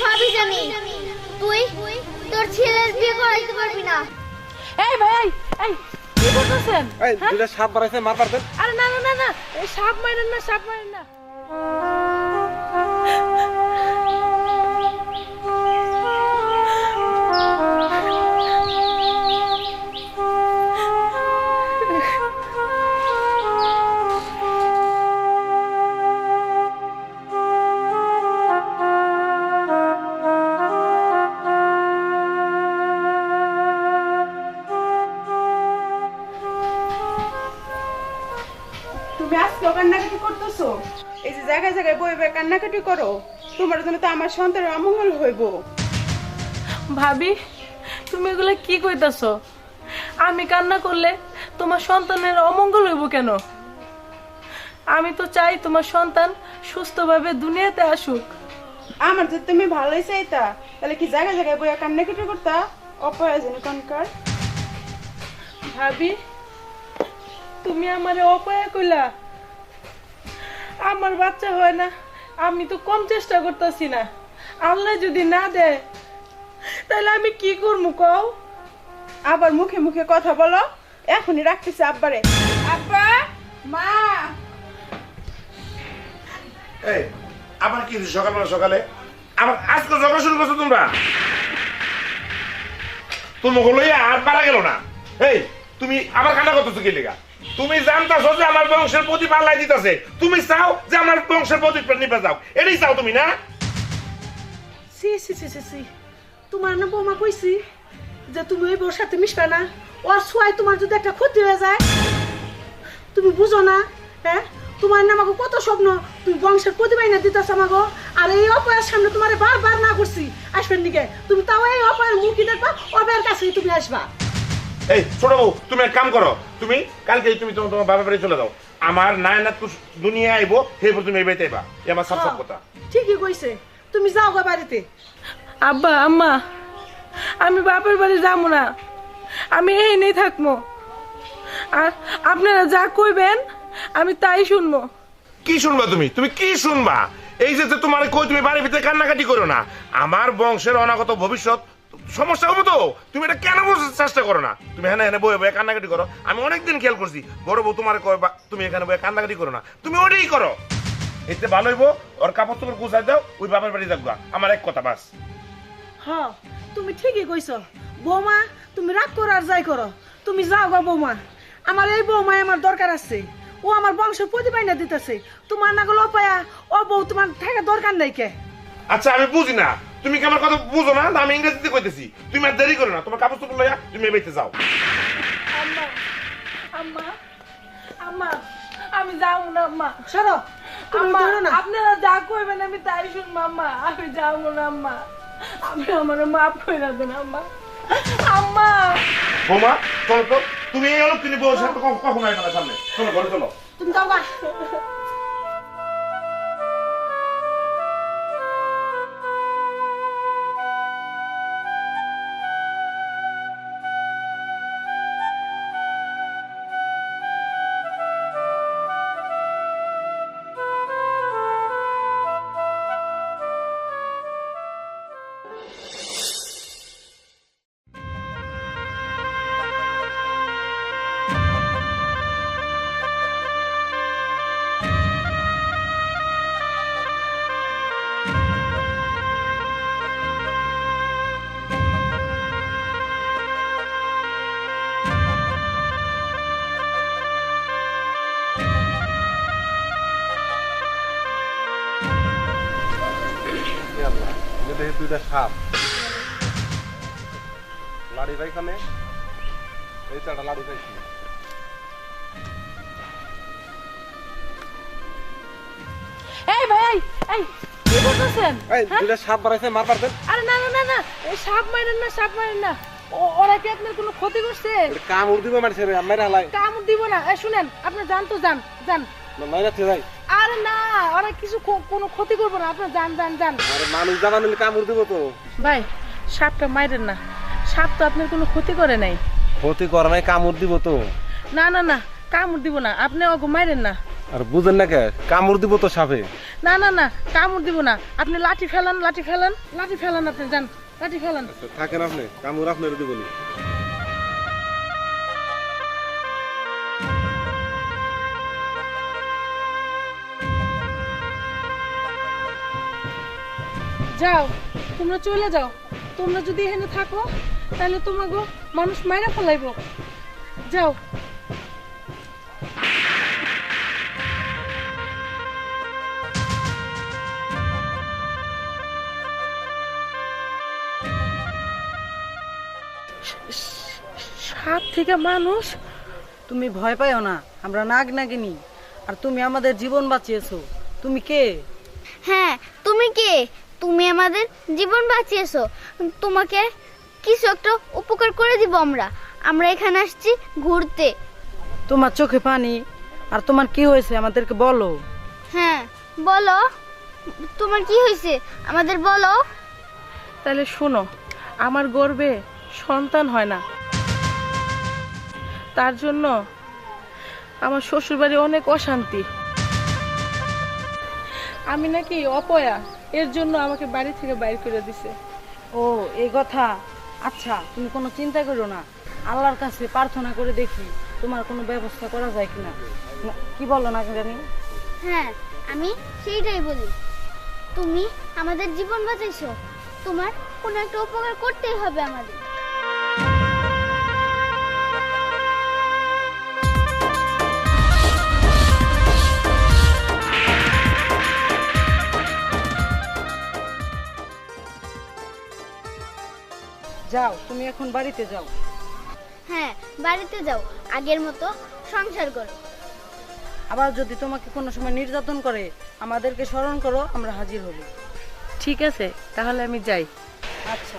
সবই জানি। তুই তোর ছেলের বিয়ে করাইতে পারবি না। এই ভাই এই কি করতেছেন এই দুটা সাপ বাড়াইছে মার পারতেন আরে না না না না এই সাপ মারেন না সাপ মারেন না। করতেছো এই যে জায়গায় জায়গায় বই বই কান্নাকাটি করো। তোমার জন্য তো আমার সন্তানের অমঙ্গল হইব। ভাবি তুমি এগুলা কি কইতাছো? আমি কান্না করলে তোমার সন্তানের অমঙ্গল হইব কেন? আমি তো চাই তোমার সন্তান সুস্থভাবে দুনিয়াতে আসুক। আমার যদি তুমি ভালোই চাইতা তাহলে কি জায়গায় জায়গায় বই কান্নাকাটি করতা? অপ্রয়োজনে কনকার ভাবি তুমি আমারে অপয়া কইলা আমার বাচ্চা হয় না, আমি তো কম চেষ্টা করতেছি না। আল্লাহ যদি না দেয়, তাহলে আমি কি করব কও? আবার মুখে মুখে কথা বলো, এখনই রাখতেছি আব্বারে। আব্বা, মা। এই, আবার কি সকালবেলা সকালে? আবার আজকে জগা শুরু করছ তোমরা? তোমাকে লইয়া আর পারা গেল না। এই, তুমি আবার কান্না করতেছো কি লেগা? তুমি জানতাছো যে আমার বংশের প্রতি পাল্লাই দিতেছে। তুমি চাও যে আমার বংশের প্রতি নিবে যাও এটাই চাও তুমি, না? সি সি সি সি তোমার না বৌমা কইছি যে তুমি ওই বউর সাথে মিশবে না। ওর ছোঁয়ায় তোমার যদি একটা ক্ষতি হয়ে যায়, তুমি বুঝো না হ্যাঁ? তোমার না আমাকে কত স্বপ্ন। তুমি বংশের প্রতিবাই না দিতেছ আমাকে। আর এই অপয়ের সামনে তোমার বারবার না করছি। আসবেন নিকে? তুমি তাও এই অপয়ের মুখি দেখবা অপয়ের কাছেই তুমি আসবা। এই ছোট বউ তুমি এক কাম করো। তুমি কালকে তুমি তোমার তোমার বাবার বাড়ি চলে যাও। আমার নায়নাত দুনিয়া আইবো সেরপর তুমি এই বাড়িতে আইবা। এ আমার সব সব কথা। ঠিকই কইছে। তুমি যাও গা বাড়িতে। আব্বা আম্মা আমি বাপের বাড়ি যাব না। আমি এই নেই থাকব। আর আপনারা যা কইবেন আমি তাই শুনব। কি শুনবা তুমি? তুমি কি শুনবা? এই যে যে তোমার কই তুমি বাড়ির ভিতরে কান্নাকাটি করো না। আমার বংশের অনাগত ভবিষ্যৎ সমস্যা হবে তো। তুমি এটা কেন বোঝার চেষ্টা করো না? তুমি হ্যাঁ হ্যাঁ বয়ে বয়ে কান্নাকাটি করো। আমি অনেকদিন খেয়াল করছি বড় বউ তোমার কয় বা তুমি এখানে বয়ে কান্নাকাটি করো না। তুমি ওটাই করো। এতে ভালো হইব ওর কাপড় তোমার গুছাই দাও ওই বাবার বাড়ি যাব আমার এক কথা বাস। হ তুমি ঠিকই কইছো। বৌমা তুমি রাগ করো আর যাই করো। তুমি যাও গা বৌমা। আমার এই বৌমায় আমার দরকার আছে। ও আমার বংশের প্রতিবাই না দিতেছে। তোমার না গেল পায়া ও বউ তোমার থাকা দরকার নাই কে? আচ্ছা আমি বুঝি না। তুমি কি আমার কথা বুঝো না? আমি ইংরেজিতে কইতেছি। তুমি আর দেরি করো না। তোমার কাপড় চোপড় লইয়া তুমি বাড়িতে যাও। আম্মা আম্মা আম্মা আমি যাব না আম্মা। সরো। তুমি আম্মা আপনারা যা কইবেন আমি তাই শুনব আম্মা। আমি যাব না আম্মা। আমি আমার মাফ করে দেন আম্মা। আম্মা। বৌমা চলো তো তুমি এই অলক্ষিনী বউর সাথে কখন কখন আসবে না সামনে। চলো ঘরে চলো। তুমি যাও দুইটা সাপ। লাড়ি পাইখানে এই চারটা লাড়ি পাইছি এই ভাই এই কি করতেছেন এই দুইটা সাপ বাড়াইছে মার পারতেন আরে না না না না এই সাপ মারেন না সাপ মারেন না। ওরা কি আপনার কোনো ক্ষতি করছে? কাম উড় দিব মারছে রে আমার হালাই কামড় দিব না। এই শুনেন আপনি যান তো যান যান। নাই রাখতে যাই। আরে না ওরা কিছু কোনো ক্ষতি করব না। আপনি যান যান যান। আরে মানুষ জানা নিলে কাম উড় দিব তো। ভাই সাপটা মাইরেন না। সাপ তো আপনার কোনো ক্ষতি করে নাই। ক্ষতি করে নাই কাম উড় দিব তো। না না না কামড় দিব না। আপনি ওকে মাইরেন না। আর বুঝেন না কে? কামড় দিব তো সাপে। না না না কামড় দিব না। আপনি লাঠি ফেলান লাঠি ফেলান লাঠি ফেলান আপনি যান। লাঠি ফেলান। থাকেন আপনি কামড় আপনার দিব নি। যাও তোমরা চলে যাও। তোমরা যদি এখানে থাকো তাহলে তোমাকে মানুষ মাইরা ফেলাইব। যাও। সাত থেকে মানুষ তুমি ভয় পাইও না আমরা নাগ নাগিনি। আর তুমি আমাদের জীবন বাঁচিয়েছো। তুমি কে? হ্যাঁ তুমি কে? তুমি আমাদের জীবন বাঁচিয়েছো। তোমাকে কিছু একটা উপকার করে দিব আমরা। আমরা এখানে আসছি ঘুরতে। তোমার চোখে পানি? আর তোমার কি হয়েছে? আমাদেরকে বলো। হ্যাঁ বলো। তোমার কি হয়েছে? আমাদের বলো। তাহলে শোনো আমার গর্বে সন্তান হয় না। তার জন্য আমার শ্বশুরবাড়ি অনেক অশান্তি। আমি নাকি অপয়া। এর জন্য আমাকে বাড়ি থেকে বাইর করে দিছে। ও এই কথা? আচ্ছা তুমি কোনো চিন্তা করো না। আল্লাহর কাছে প্রার্থনা করে দেখি তোমার কোনো ব্যবস্থা করা যায় কিনা। না, কি বলো না জানি হ্যাঁ আমি সেইটাই বলি। তুমি আমাদের জীবন বাঁচাইছো। তোমার কোনো একটা উপকার করতেই হবে আমাদের। যাও তুমি এখন বাড়িতে যাও। হ্যাঁ বাড়িতে যাও আগের মতো সংসার করো। আবার যদি তোমাকে কোনো সময় নির্যাতন করে আমাদেরকে স্মরণ করো আমরা হাজির হব। ঠিক আছে তাহলে আমি যাই। আচ্ছা।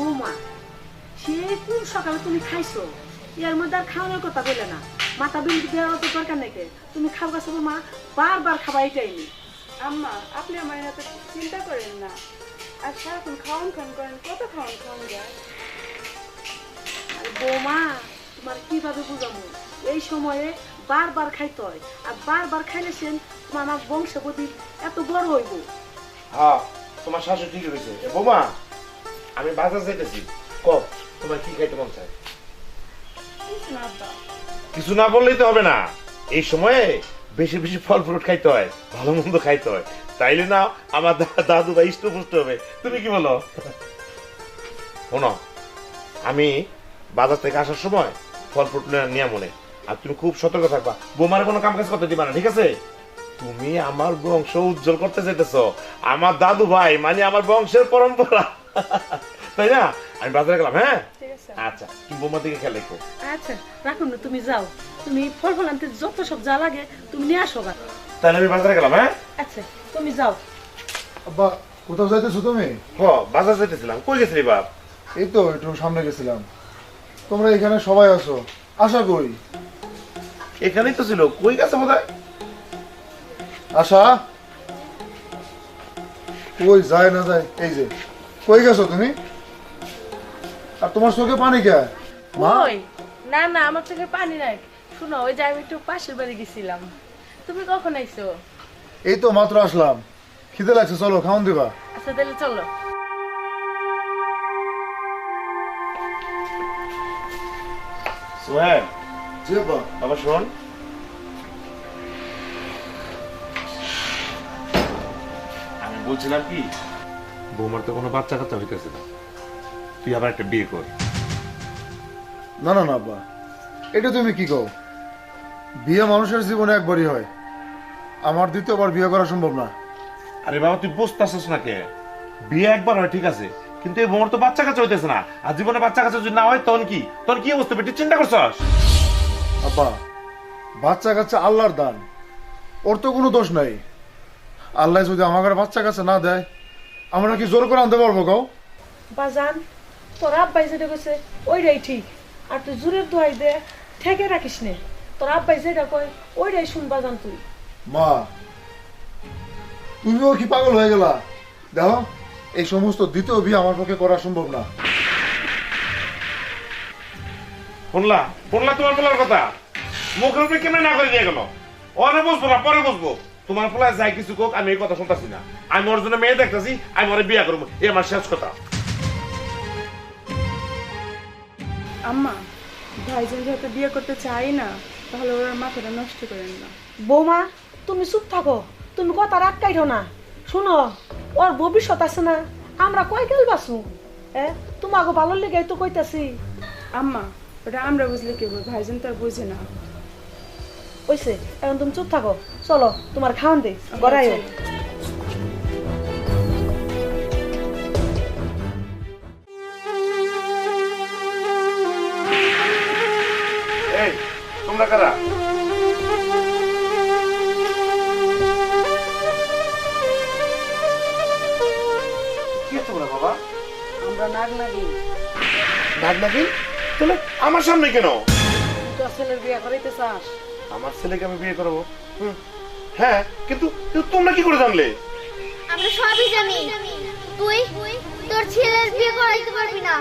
বৌমা সে কোন সকালে তুমি খাইছো। এর মধ্যে আর খাওয়ানোর কথা বলে না। মাথা বিল দেওয়ার তো দরকার নেই তুমি খাও গেছো মা বারবার খাবা এটাই নি আম্মা আপনি আমার এত চিন্তা করেন না। আর সারাক্ষণ খাওয়ান খাওয়ান করেন কত খাওয়ান খাওয়ান যায়? বৌমা তোমার কীভাবে বুঝাবো এই সময়ে বারবার খাইতে হয়। আর বারবার খাইলে সেন তোমার আমার বংশগতি এত বড় হইব। হ্যাঁ তোমার শাশুড়ি ঠিক হয়েছে বৌমা আমি বাজার যাইতেছি ক তোমার কি খাইতে মন চায়? কিছু না বললেই তো হবে না। এই সময়ে বেশি বেশি ফল ফ্রুট খাইতে হয় ভালো মন্দ খাইতে হয়। তাইলে না আমার দাদু বা ইষ্ট পুষ্ট হবে। তুমি কি বলো? শোনো আমি বাজার থেকে আসার সময় ফল ফ্রুট নিয়ে মনে। আর তুমি খুব সতর্ক থাকবা। বোমার কোনো কাম কাজ করতে দিবা না ঠিক আছে? তুমি আমার বংশ উজ্জ্বল করতে চাইতেছ আমার দাদু ভাই মানে আমার বংশের পরম্পরা। তাই না? আমি বাজারে গেলাম হ্যাঁ? ঠিক আচ্ছা তুমি বোমার দিকে খেয়াল রেখো। আচ্ছা রাখুন না তুমি যাও। তুমি ফল ফল আনতে যত সব যা লাগে তুমি নিয়ে আসো গা। তাহলে আমি বাজারে গেলাম হ্যাঁ? আচ্ছা তুমি যাও। আব্বা কোথাও যাইতেছো তুমি? হ বাজার যেতেছিলাম কই গেছিলি বাপ? এই তো একটু সামনে গেছিলাম। তোমরা এখানে সবাই আছো। আশা কই এখানেই তো ছিল। কই গেছে বোধ আশা? কই যায় না যায় এই যে। কই গেছো তুমি? আর তোমার চোখে পানি কে? মা? ওই না না আমার চোখে পানি নাই। শুনো ওই যে আমি একটু পাশের বাড়ি গেছিলাম। তুমি কখন আইছো? এই তো মাত্র আসলাম। খিদে লাগছে চলো খাওন দিবা। আচ্ছা তাহলে চলো। সোহেল জি বাবা শোন। আমি বলছিলাম কি বৌমার তো কোনো বাচ্চা কাচ্চা হইতেছে না। তুই আবার একটা বিয়ে কর। না না না আব্বা। এটা তুমি কি কও? বিয়ে মানুষের জীবনে একবারই হয়। আমার দ্বিতীয়বার বিয়ে করা সম্ভব না। আরে বাবা তুই বুঝতেছিস না কে? বিয়ে একবার হয় ঠিক আছে। কিন্তু এই বোমার তো বাচ্চা কাছে হইতেছে না। আর জীবনে বাচ্চা কাছে যদি না হয় তখন কি? তখন কি অবস্থা? বেটি চিন্তা করছস? আব্বা বাচ্চা কাচ্চা আল্লাহর দান। ওর তো কোনো দোষ নাই। আল্লাহ যদি আমাকে বাচ্চা কাছে না দেয় আমরা কি জোর করে আনতে পারব কাউ বাজান তোর আব্বাই যেটা কইছে ওইটাই ঠিক। আর তুই জোরের দোয়াই দে ঠেকে রাখিস নে। তোর আব্বাই যেটা কয় ওইটাই শুন বাজান তুই। মা তুমিও কি পাগল হয়ে গেলা? দেখো এই সমস্ত দ্বিতীয় বিয়ে আমার পক্ষে করা সম্ভব না। শুনলা শুনলা তোমার পোলার কথা। মুখের উপরে কেমন না করে দিয়ে গেল? অনে বসবো না পরে বসবো তোমার পোলা যাই কিছু কোক আমি এই কথা শুনতাছি না। আমি ওর জন্য মেয়ে দেখতেছি আমি ওরে বিয়ে করব। এই আমার শেষ কথা। আম্মা ভাইজান যেহেতু বিয়ে করতে চাই না তাহলে ওর মাথাটা নষ্ট করেন না বৌমা তুমি চুপ থাকো। তুমি কথা রাগ কাইঠো না। শুনো ওর ভবিষ্যৎ আছে না আমরা কয় গেল বাসু এ তোমাকে ভালো লেগে তো কইতাছি। আম্মা ওটা আমরা বুঝলে কি ভাইজান তো আর বুঝে না। ওইসে এখন তুমি চুপ থাকো। চলো তোমার খাওয়ান দে গড়াইও। এই তোমরা কারা? কি তোমরা বাবা? আমরা নাগ নাগি তাহলে আমার সামনে কেন? তোর ছেলের বিয়ে করাইতে চাস? আমার ছেলেকে আমি বিয়ে করব। হুম। হ্যাঁ কিন্তু কিন্তু তোমরা কি করে জানলে? আমরা সবই জানি। তুই তোর ছেলের বিয়ে করাইতে পারবি না।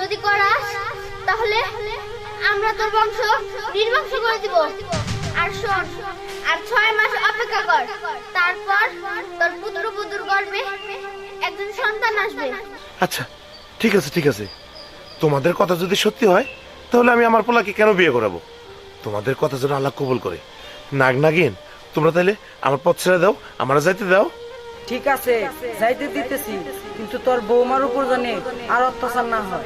যদি করাস তাহলে আমরা তোর বংশ নির্বংশ করে দিব। আর শোন, আর ছয় মাস অপেক্ষা কর। তারপর তোর পুত্র পুত্র গর্ভে একজন সন্তান আসবে। আচ্ছা ঠিক আছে ঠিক আছে। তোমাদের কথা যদি সত্যি হয়, তাহলে আমি আমার পোলাকে কেন বিয়ে করাবো? তোমাদের কথা যেন আল্লাহ কবুল করে। নাগ নাগিন, তোমরা তাহলে আমার পথ ছেড়ে দাও, আমার যাইতে দাও। ঠিক আছে যাইতে দিতেছি কিন্তু তোর বৌমার উপর জানে আর অত্যাচার না হয়।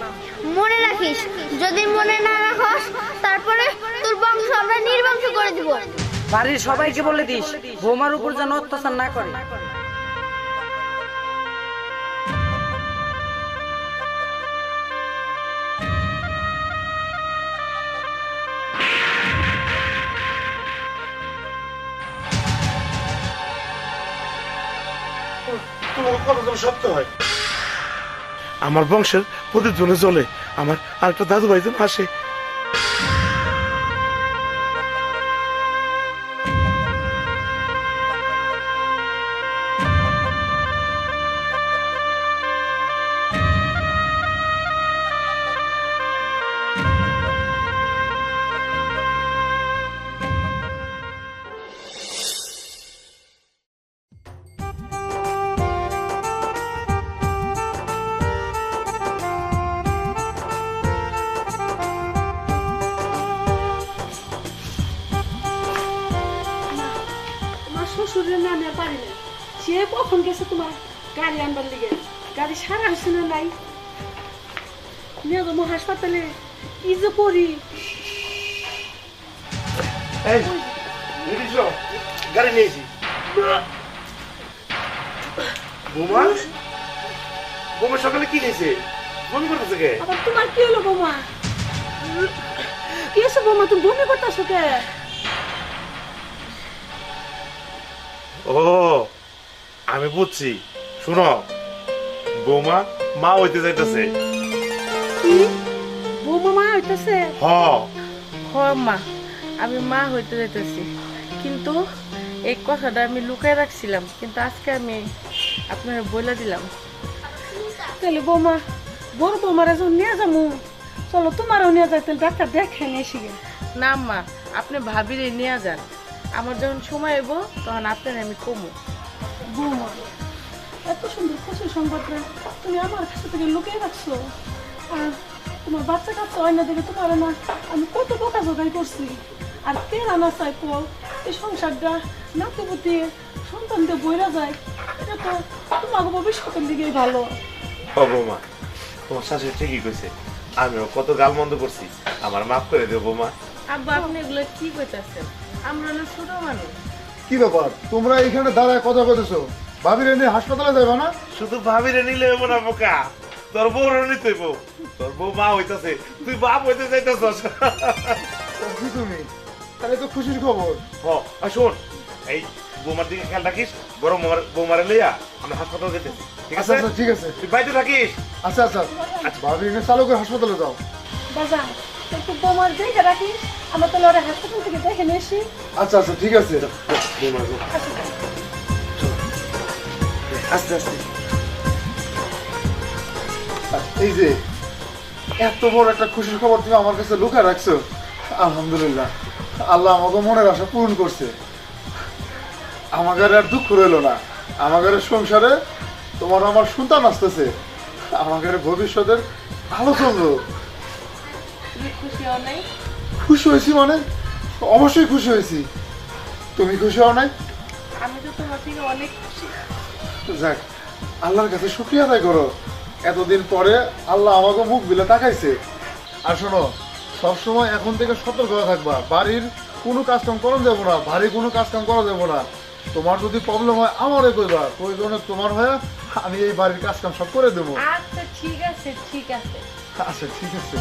মনে রাখিস যদি মনে না রাখস তারপরে তোর বংশ আমরা নির্বংশ করে দিব। বাড়ির সবাইকে বলে দিস বৌমার উপর যেন অত্যাচার না করে। আমার বংশের প্রতিধ্বনি জলে আমার আরেকটা দাদু ভাই আসে। শ্বশুরের নামে আর পারি না। সে কখন গেছে তোমার গাড়ি আনবার লিগে? গাড়ি সারা হয়েছে না নাই? নিয়ে যাব হাসপাতালে কি যে করি? গাড়ি নিয়েছি। বোমা? বোমা সকালে কি নিয়েছে? বমি করতেছে কে? আবার তোমার কি হলো বৌমা? কি আছে বৌমা? তুমি বমি করতেছো কে? ও আমি বুঝছি। শুনো বৌমা মা হইতে যাইতেছে। কি? বৌমা মা হইতেছে? হ। হ মা আমি মা হইতে যাইতেছি। কিন্তু এই কথাটা আমি লুকায় রাখছিলাম কিন্তু আজকে আমি আপনার বলে দিলাম। তাহলে বৌমা বড় বৌমারা যখন নিয়ে যাব চলো তোমারও নিয়ে যাই তাহলে ডাক্তার দেখে নিয়ে না মা আপনি ভাবিরে নিয়ে যান। আমার যখন সময় এবো তখন আপনার আমি কমু। বৌমা এত সুন্দর খুশি সংবাদটা তুমি আমার কাছে থেকে লুকিয়ে রাখছো। আর তোমার বাচ্চা কাচ্চা হয় না দেখে তোমার না আমি কত বোকা জোগাড় করছি। আর কে রান্না চাই কল এই সংসারটা নাতিপুতি সন্তানকে বইরা যায় এটা তো তোমার ভবিষ্যতের দিকেই ভালো। ও বৌমা তোমার শাশুড়ি ঠিকই কইছে আমিও কত গাল মন্দ করছি আমার মাফ করে দেবো বৌমা। আব্বা আপনি এগুলো কি কইতাছেন? আমরা হলো ছোট মানুষ। কি ব্যাপার? তোমরা এখানে দাঁড়ায় কথা বলতেছো। ভাবির নিয়ে হাসপাতালে যাবে না? শুধু ভাবিরে নিলে হইব না বোকা। তোর বউ নিতে তোর বউ মা হইতাছে। তুই বাপ হইতে চাইতেছস। কি তুমি। তাহলে তো খুশির খবর। হ আর শোন এই বৌমার দিকে খেয়াল রাখিস বড় বৌমার লইয়া আমরা হাসপাতাল যেতেছি ঠিক আচ্ছা আছে? আচ্ছা ঠিক আছে। তুই বাড়িতে থাকিস। আচ্ছা আচ্ছা। ভাবির নিয়ে চালু করে হাসপাতালে যাও। বাজান একটু বোমার আমরা তাহলে ওরা হাসপাতাল থেকে দেখে নিয়ে আসি। আচ্ছা আচ্ছা ঠিক আছে। আস্তে আস্তে। এই যে এত বড় একটা খুশির খবর তুমি আমার কাছে লুকায় রাখছো আলহামদুলিল্লাহ। আল্লাহ আমাকে মনের আশা পূরণ করছে। আমাদের আর দুঃখ রইল না। আমাদের সংসারে তোমার আমার সন্তান আসতেছে। আমাদের ভবিষ্যতের তুমি খুশি হয়েছি মানে? অবশ্যই খুশি হয়েছি। তুমি খুশি হও নাই? আমি তো তোমার থেকে অনেক খুশি। যাক আল্লাহর কাছে শুক্রিয়া আদায় করো। এতদিন পরে আল্লাহ আমাকে মুখ বিলে তাকাইছে। আর শোনো সবসময় এখন থেকে সতর্ক হয়ে থাকবা। বাড়ির কোনো কাজ কাম করা যাব না ভারী কোনো কাজ কাম করা যাব না। তোমার যদি প্রবলেম হয় আমারে কইবা। প্রয়োজনে তোমার হয়ে আমি এই বাড়ির কাজ কাম সব করে দেবো। আচ্ছা ঠিক আছে ঠিক আছে। আচ্ছা ঠিক আছে।